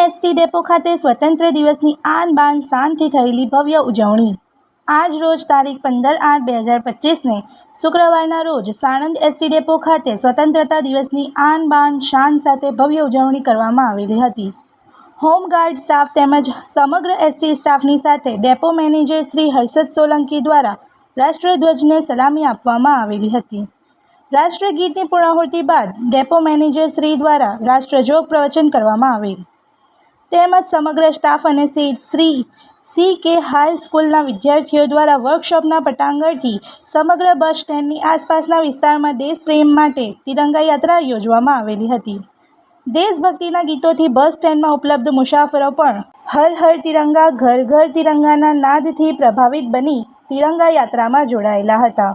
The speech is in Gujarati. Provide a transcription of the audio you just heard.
એસટી ડેપો ખાતે સ્વતંત્ર દિવસની આન બાન શાનથી થયેલી ભવ્ય ઉજવણી. આજ રોજ તારીખ પંદર આઠ બે હજાર પચીસને શુક્રવારના રોજ સાણંદ એસટી ડેપો ખાતે સ્વતંત્રતા દિવસની આન બાન શાન સાથે ભવ્ય ઉજવણી કરવામાં આવેલી હતી. હોમગાર્ડ સ્ટાફ તેમજ સમગ્ર એસટી સ્ટાફની સાથે ડેપો મેનેજર શ્રી હર્ષદ સોલંકી દ્વારા રાષ્ટ્રધ્વજને સલામી આપવામાં આવેલી હતી. રાષ્ટ્રગીતની પૂર્ણાહુતિ બાદ ડેપો મેનેજર શ્રી દ્વારા રાષ્ટ્રજોગ પ્રવચન કરવામાં આવેલ તેમજ સમગ્ર સ્ટાફ અને સીટ શ્રી સી કે હાઈ સ્કૂલના વિદ્યાર્થીઓ દ્વારા વર્કશોપના પટાંગણથી સમગ્ર બસ સ્ટેન્ડની આસપાસના વિસ્તારમાં દેશપ્રેમ માટે તિરંગા યાત્રા યોજવામાં આવેલી હતી. દેશભક્તિના ગીતોથી બસ સ્ટેન્ડમાં ઉપલબ્ધ મુસાફરો પણ હર હર તિરંગા, ઘર ઘર તિરંગાના નાદથી પ્રભાવિત બની તિરંગા યાત્રામાં જોડાયેલા હતા.